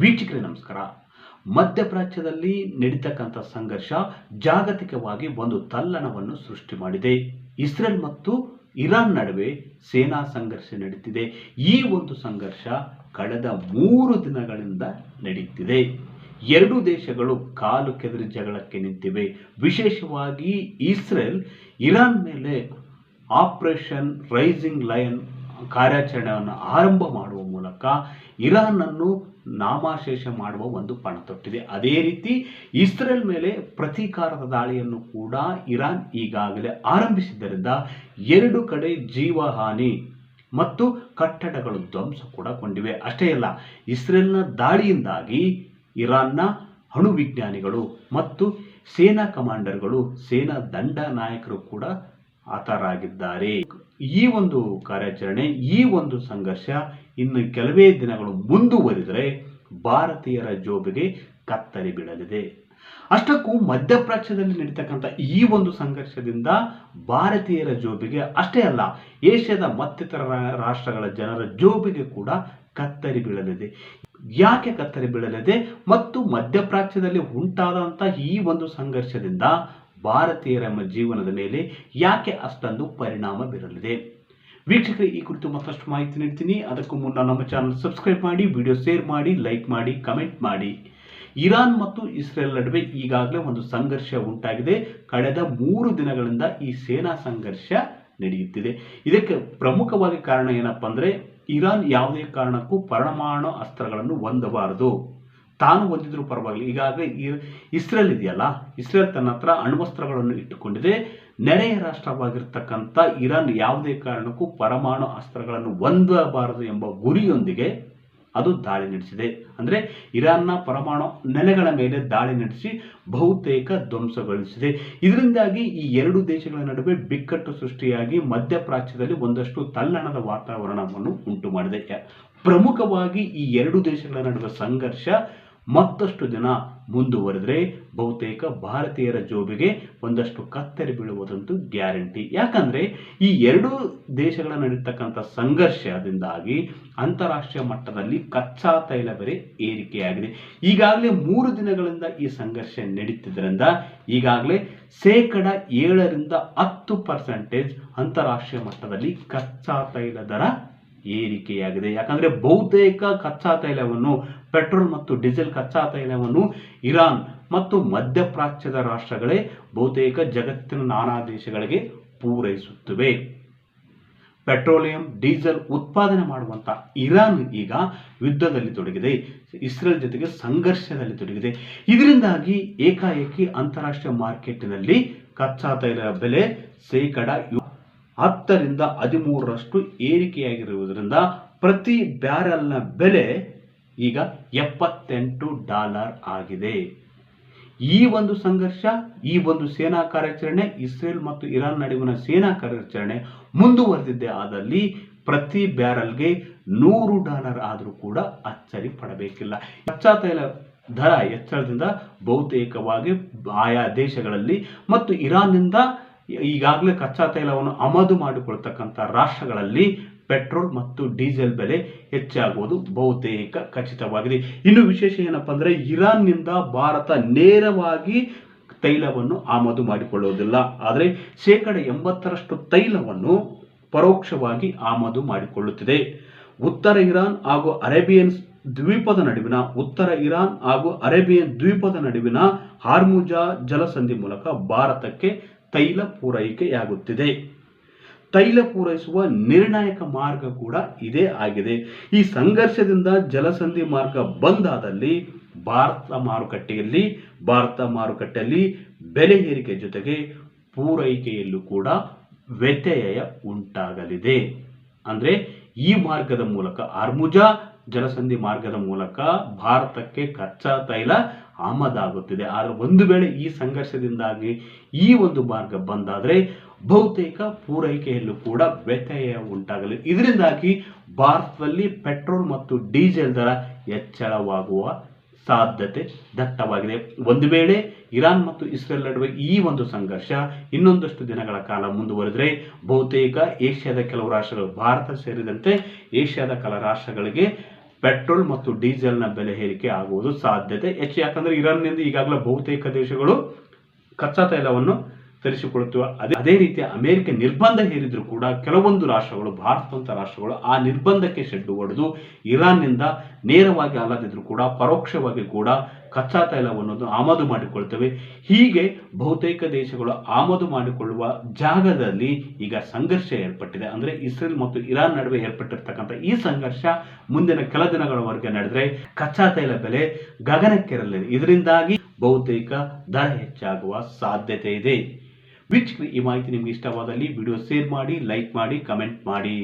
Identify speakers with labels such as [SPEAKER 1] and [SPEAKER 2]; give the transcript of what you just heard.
[SPEAKER 1] ವೀಕ್ಷಕರೇ, ನಮಸ್ಕಾರ. ಮಧ್ಯಪ್ರಾಚ್ಯದಲ್ಲಿ ನಡೀತಕ್ಕಂಥ ಸಂಘರ್ಷ ಜಾಗತಿಕವಾಗಿ ಒಂದು ತಲ್ಲಣವನ್ನು ಸೃಷ್ಟಿ ಮಾಡಿದೆ. ಇಸ್ರೇಲ್ ಮತ್ತು ಇರಾನ್ ನಡುವೆ ಸೇನಾ ಸಂಘರ್ಷ ನಡೀತಿದೆ. ಈ ಒಂದು ಸಂಘರ್ಷ ಕಳೆದ ಮೂರು ದಿನಗಳಿಂದ ನಡೀತಿದೆ. ಎರಡು ದೇಶಗಳು ಕಾಲು ಕೆದರಿ ಜಗಳಕ್ಕೆ ನಿಂತಿವೆ. ವಿಶೇಷವಾಗಿ ಇಸ್ರೇಲ್, ಇರಾನ್ ಮೇಲೆ ಆಪರೇಷನ್ ರೈಸಿಂಗ್ ಲಯನ್ ಕಾರ್ಯಾಚರಣೆಯನ್ನು ಆರಂಭ ಮಾಡುವ ಮೂಲಕ ಇರಾನ್ ಅನ್ನು ನಾಮಾಶೇಷ ಮಾಡುವ ಒಂದು ಪಣ ತೊಟ್ಟಿದೆ ಅದೇ ರೀತಿ ಇಸ್ರೇಲ್ ಮೇಲೆ ಪ್ರತೀಕಾರದ ದಾಳಿಯನ್ನು ಕೂಡ ಇರಾನ್ ಈಗಾಗಲೇ ಆರಂಭಿಸಿದ್ದರಿಂದ ಎರಡು ಕಡೆ ಜೀವಹಾನಿ ಮತ್ತು ಕಟ್ಟಡಗಳು ಧ್ವಂಸ ಕೂಡ ಕೊಂಡಿವೆ. ಅಷ್ಟೇ ಅಲ್ಲ, ಇಸ್ರೇಲ್ನ ದಾಳಿಯಿಂದಾಗಿ ಇರಾನ್ನ ಅಣು ವಿಜ್ಞಾನಿಗಳು ಮತ್ತು ಸೇನಾ ಕಮಾಂಡರ್ಗಳು, ಸೇನಾ ದಂಡ ನಾಯಕರು ಕೂಡ ಆತರಾಗಿದ್ದಾರೆ ಈ ಒಂದು ಕಾರ್ಯಾಚರಣೆ, ಈ ಒಂದು ಸಂಘರ್ಷ ಇನ್ನು ಕೆಲವೇ ದಿನಗಳು ಮುಂದುವರಿದರೆ ಭಾರತೀಯರ ಜೋಬಿಗೆ ಕತ್ತರಿ ಬೀಳಲಿದೆ. ಅಷ್ಟಕ್ಕೂ ಮಧ್ಯಪ್ರಾಚ್ಯದಲ್ಲಿ ನಡೀತಕ್ಕಂಥ ಈ ಒಂದು ಸಂಘರ್ಷದಿಂದ ಭಾರತೀಯರ ಜೋಬಿಗೆ ಅಷ್ಟೇ ಅಲ್ಲ, ಏಷ್ಯಾದ ಮತ್ತಿತರ ರಾಷ್ಟ್ರಗಳ ಜನರ ಜೋಬಿಗೆ ಕೂಡ ಕತ್ತರಿ ಬೀಳಲಿದೆ. ಯಾಕೆ ಕತ್ತರಿ ಬೀಳಲಿದೆ? ಮತ್ತು ಮಧ್ಯಪ್ರಾಚ್ಯದಲ್ಲಿ ಉಂಟಾದಂಥ ಈ ಒಂದು ಸಂಘರ್ಷದಿಂದ ಭಾರತೀಯರ ಜೀವನದ ಮೇಲೆ ಯಾಕೆ ಅಷ್ಟೊಂದು ಪರಿಣಾಮ ಬೀರಲಿದೆ? ವೀಕ್ಷಕರೇ, ಈ ಕುರಿತು ಮತ್ತಷ್ಟು ಮಾಹಿತಿ ನೀಡ್ತೀನಿ. ಅದಕ್ಕೂ ಮುನ್ನ ನಮ್ಮ ಚಾನಲ್ ಸಬ್ಸ್ಕ್ರೈಬ್ ಮಾಡಿ ವಿಡಿಯೋ ಶೇರ್ ಮಾಡಿ ಲೈಕ್ ಮಾಡಿ ಕಮೆಂಟ್ ಮಾಡಿ. ಇರಾನ್ ಮತ್ತು ಇಸ್ರೇಲ್ ನಡುವೆ ಈಗಾಗಲೇ ಒಂದು ಸಂಘರ್ಷ ಉಂಟಾಗಿದೆ. ಕಳೆದ ಮೂರು ದಿನಗಳಿಂದ ಈ ಸೇನಾ ಸಂಘರ್ಷ ನಡೆಯುತ್ತಿದೆ. ಇದಕ್ಕೆ ಪ್ರಮುಖವಾಗಿ ಕಾರಣ ಏನಪ್ಪ ಅಂದರೆ ಇರಾನ್ ಯಾವುದೇ ಕಾರಣಕ್ಕೂ ಪರಮಾಣು ಅಸ್ತ್ರಗಳನ್ನು ಹೊಂದಬಾರದು. ತಾನು ಹೊಂದಿದ್ರು ಪರವಾಗಿಲ್ಲ. ಈಗಾಗಲೇ ಇಸ್ರೇಲ್ ಇದೆಯಲ್ಲ, ಇಸ್ರೇಲ್ ತನ್ನ ಹತ್ರ ಅಣ್ವಸ್ತ್ರಗಳನ್ನು ಇಟ್ಟುಕೊಂಡಿದೆ. ನೆರೆಯ ರಾಷ್ಟ್ರವಾಗಿರ್ತಕ್ಕಂಥ ಇರಾನ್ ಯಾವುದೇ ಕಾರಣಕ್ಕೂ ಪರಮಾಣು ಅಸ್ತ್ರಗಳನ್ನು ಹೊಂದಬಾರದು ಎಂಬ ಗುರಿಯೊಂದಿಗೆ ಅದು ದಾಳಿ ನಡೆಸಿದೆ. ಅಂದರೆ ಇರಾನ್ನ ಪರಮಾಣು ನೆಲೆಗಳ ಮೇಲೆ ದಾಳಿ ನಡೆಸಿ ಬಹುತೇಕ ಧ್ವಂಸಗೊಳಿಸಿದೆ. ಇದರಿಂದಾಗಿ ಈ ಎರಡು ದೇಶಗಳ ನಡುವೆ ಬಿಕ್ಕಟ್ಟು ಸೃಷ್ಟಿಯಾಗಿ ಮಧ್ಯಪ್ರಾಚ್ಯದಲ್ಲಿ ಒಂದಷ್ಟು ತಲ್ಲಣದ ವಾತಾವರಣವನ್ನು ಉಂಟು ಮಾಡಿದೆ ಪ್ರಮುಖವಾಗಿ ಈ ಎರಡು ದೇಶಗಳ ನಡುವೆ ಸಂಘರ್ಷ ಮತ್ತಷ್ಟು ದಿನ ಮುಂದುವರೆದರೆ ಬಹುತೇಕ ಭಾರತೀಯರ ಜೋಬಿಗೆ ಒಂದಷ್ಟು ಕತ್ತರಿ ಬೀಳುವುದಂತೂ ಗ್ಯಾರಂಟಿ. ಯಾಕಂದರೆ ಈ ಎರಡು ದೇಶಗಳ ನಡೀತಕ್ಕಂಥ ಸಂಘರ್ಷದಿಂದಾಗಿ ಅಂತಾರಾಷ್ಟ್ರೀಯ ಮಟ್ಟದಲ್ಲಿ ಕಚ್ಚಾ ತೈಲ ಬೆಲೆ ಏರಿಕೆಯಾಗಿದೆ. ಈಗಾಗಲೇ ಮೂರು ದಿನಗಳಿಂದ ಈ ಸಂಘರ್ಷ ನಡೀತಿದ್ದರಿಂದ ಈಗಾಗಲೇ ಶೇಕಡ ಏಳರಿಂದ ಹತ್ತು ಪರ್ಸೆಂಟೇಜ್ ಅಂತಾರಾಷ್ಟ್ರೀಯ ಮಟ್ಟದಲ್ಲಿ ಕಚ್ಚಾ ತೈಲ ದರ ಏರಿಕೆಯಾಗಿದೆ. ಯಾಕಂದ್ರೆ ಬಹುತೇಕ ಕಚ್ಚಾ ತೈಲವನ್ನು, ಪೆಟ್ರೋಲ್ ಮತ್ತು ಡೀಸೆಲ್ ಕಚ್ಚಾ ತೈಲವನ್ನು ಇರಾನ್ ಮತ್ತು ಮಧ್ಯಪ್ರಾಚ್ಯದ ರಾಷ್ಟ್ರಗಳೇ ಬಹುತೇಕ ಜಗತ್ತಿನ ನಾನಾ ದೇಶಗಳಿಗೆ ಪೂರೈಸುತ್ತಿವೆ. ಪೆಟ್ರೋಲಿಯಂ, ಡೀಸೆಲ್ ಉತ್ಪಾದನೆ ಮಾಡುವಂತ ಇರಾನ್ ಈಗ ಯುದ್ಧದಲ್ಲಿ ತೊಡಗಿದೆ. ಇಸ್ರೇಲ್ ಜೊತೆಗೆ ಸಂಘರ್ಷದಲ್ಲಿ ತೊಡಗಿದೆ. ಇದರಿಂದಾಗಿ ಏಕಾಏಕಿ ಅಂತಾರಾಷ್ಟ್ರೀಯ ಮಾರ್ಕೆಟ್ನಲ್ಲಿ ಕಚ್ಚಾ ತೈಲ ಬೆಲೆ ಶೇಕಡ ಹತ್ತರಿಂದ ಹದಿಮೂರರಷ್ಟು ಏರಿಕೆಯಾಗಿರುವುದರಿಂದ ಪ್ರತಿ ಬ್ಯಾರಲ್ನ ಬೆಲೆ ಈಗ ಎಪ್ಪತ್ತೆಂಟು ಡಾಲರ್ ಆಗಿದೆ. ಈ ಒಂದು ಸಂಘರ್ಷ, ಈ ಒಂದು ಸೇನಾ ಕಾರ್ಯಾಚರಣೆ, ಇಸ್ರೇಲ್ ಮತ್ತು ಇರಾನ್ ನಡುವಿನ ಸೇನಾ ಕಾರ್ಯಾಚರಣೆ ಮುಂದುವರೆದಿದ್ದೇ ಆದಲ್ಲಿ ಪ್ರತಿ ಬ್ಯಾರಲ್ಗೆ ನೂರು ಡಾಲರ್ ಆದರೂ ಕೂಡ ಅಚ್ಚರಿ ಪಡಬೇಕಿಲ್ಲ. ಕಚ್ಚಾ ತೈಲ ದರ ಹೆಚ್ಚಳದಿಂದ ಬಹುತೇಕವಾಗಿ ಆಯಾ ದೇಶಗಳಲ್ಲಿ ಮತ್ತು ಇರಾನ್ನಿಂದ ಈಗಾಗಲೇ ಕಚ್ಚಾ ತೈಲವನ್ನು ಆಮದು ಮಾಡಿಕೊಳ್ತಕ್ಕಂಥ ರಾಷ್ಟ್ರಗಳಲ್ಲಿ ಪೆಟ್ರೋಲ್ ಮತ್ತು ಡೀಸೆಲ್ ಬೆಲೆ ಹೆಚ್ಚಾಗುವುದು ಬಹುತೇಕ ಖಚಿತವಾಗಿದೆ. ಇನ್ನು ವಿಶೇಷ ಏನಪ್ಪ ಅಂದರೆ ಇರಾನ್ನಿಂದ ಭಾರತ ನೇರವಾಗಿ ತೈಲವನ್ನು ಆಮದು ಮಾಡಿಕೊಳ್ಳುವುದಿಲ್ಲ. ಆದರೆ ಶೇಕಡ ಎಂಬತ್ತರಷ್ಟು ತೈಲವನ್ನು ಪರೋಕ್ಷವಾಗಿ ಆಮದು ಮಾಡಿಕೊಳ್ಳುತ್ತಿದೆ. ಉತ್ತರ ಇರಾನ್ ಹಾಗೂ ಅರೇಬಿಯನ್ ದ್ವೀಪದ ನಡುವಿನ ಉತ್ತರ ಇರಾನ್ ಹಾಗೂ ಅರೇಬಿಯನ್ ದ್ವೀಪದ ನಡುವಿನ ಹಾರ್ಮುಜಾ ಜಲಸಂಧಿ ಮೂಲಕ ಭಾರತಕ್ಕೆ ತೈಲ ಪೂರೈಕೆಯಾಗುತ್ತಿದೆ. ತೈಲ ಪೂರೈಸುವ ನಿರ್ಣಾಯಕ ಮಾರ್ಗ ಕೂಡ ಇದೇ ಆಗಿದೆ. ಈ ಸಂಘರ್ಷದಿಂದ ಜಲಸಂಧಿ ಮಾರ್ಗ ಬಂದಾದಲ್ಲಿ ಭಾರತ ಮಾರುಕಟ್ಟೆಯಲ್ಲಿ ಭಾರತ ಮಾರುಕಟ್ಟೆಯಲ್ಲಿ ಬೆಲೆ ಏರಿಕೆ ಜೊತೆಗೆ ಪೂರೈಕೆಯಲ್ಲೂ ಕೂಡ ವ್ಯತ್ಯಯ ಉಂಟಾಗಲಿದೆ. ಅಂದರೆ ಈ ಮಾರ್ಗದ ಮೂಲಕ ಅರ್ಮುಜಾ ಜಲಸಂಧಿ ಮಾರ್ಗದ ಮೂಲಕ ಭಾರತಕ್ಕೆ ಕಚ್ಚಾ ತೈಲ ಆಮದಾಗುತ್ತಿದೆ. ಆದರೆ ಒಂದು ವೇಳೆ ಈ ಸಂಘರ್ಷದಿಂದಾಗಿ ಈ ಒಂದು ಮಾರ್ಗ ಬಂದಾದರೆ ಬಹುತೇಕ ಪೂರೈಕೆಯಲ್ಲೂ ಕೂಡ ವ್ಯತ್ಯಯ ಉಂಟಾಗಲಿದೆ ಇದರಿಂದಾಗಿ ಭಾರತದಲ್ಲಿ ಪೆಟ್ರೋಲ್ ಮತ್ತು ಡೀಸೆಲ್ ದರ ಹೆಚ್ಚಳವಾಗುವ ಸಾಧ್ಯತೆ ದಟ್ಟವಾಗಿದೆ. ಒಂದು ವೇಳೆ ಇರಾನ್ ಮತ್ತು ಇಸ್ರೇಲ್ ನಡುವೆ ಈ ಒಂದು ಸಂಘರ್ಷ ಇನ್ನೊಂದಷ್ಟು ದಿನಗಳ ಕಾಲ ಮುಂದುವರೆದರೆ ಬಹುತೇಕ ಏಷ್ಯಾದ ಕೆಲವು ರಾಷ್ಟ್ರಗಳು ಭಾರತ ಸೇರಿದಂತೆ ಏಷ್ಯಾದ ಕೆಲ ರಾಷ್ಟ್ರಗಳಿಗೆ ಪೆಟ್ರೋಲ್ ಮತ್ತು ಡೀಸೆಲ್ನ ಬೆಲೆ ಏರಿಕೆ ಆಗುವುದು ಸಾಧ್ಯತೆ ಹೆಚ್ಚು. ಯಾಕಂದ್ರೆ ಇರಾನ್ನಿಂದ ಈಗಾಗಲೇ ಬಹುತೇಕ ದೇಶಗಳು ಕಚ್ಚಾ ತೈಲವನ್ನು ತರಿಸಿಕೊಳ್ಳುತ್ತವೆ. ಅದೇ ಅದೇ ರೀತಿ ಅಮೆರಿಕ ನಿರ್ಬಂಧ ಹೇರಿದ್ರು ಕೂಡ ಕೆಲವೊಂದು ರಾಷ್ಟ್ರಗಳು ಭಾರತದಂಥ ರಾಷ್ಟ್ರಗಳು ಆ ನಿರ್ಬಂಧಕ್ಕೆ ಶೆಡ್ಡು ಹೊಡೆದು ಇರಾನ್ನಿಂದ ನೇರವಾಗಿ ಅಲ್ಲದಿದ್ರು ಕೂಡ, ಪರೋಕ್ಷವಾಗಿ ಕೂಡ ಕಚ್ಚಾ ತೈಲವನ್ನು ಆಮದು ಮಾಡಿಕೊಳ್ತವೆ. ಹೀಗೆ ಬಹುತೇಕ ದೇಶಗಳು ಆಮದು ಮಾಡಿಕೊಳ್ಳುವ ಜಾಗದಲ್ಲಿ ಈಗ ಸಂಘರ್ಷ ಏರ್ಪಟ್ಟಿದೆ. ಅಂದ್ರೆ ಇಸ್ರೇಲ್ ಮತ್ತು ಇರಾನ್ ನಡುವೆ ಏರ್ಪಟ್ಟಿರ್ತಕ್ಕಂಥ ಈ ಸಂಘರ್ಷ ಮುಂದಿನ ಕೆಲ ದಿನಗಳವರೆಗೆ ನಡೆದ್ರೆ ಕಚ್ಚಾ ತೈಲ ಬೆಲೆ ಗಗನಕ್ಕೇರಲಿದೆ. ಇದರಿಂದಾಗಿ ಬಹುತೇಕ ದರ ಹೆಚ್ಚಾಗುವ ಸಾಧ್ಯತೆ ಇದೆ. ವೀಕ್ಷಕರಿಗೆ ಈ ಮಾಹಿತಿ ನಿಮ್ಗೆ ಇಷ್ಟವಾದಲ್ಲಿ ವಿಡಿಯೋ ಶೇರ್ ಮಾಡಿ, ಲೈಕ್ ಮಾಡಿ, ಕಮೆಂಟ್ ಮಾಡಿ.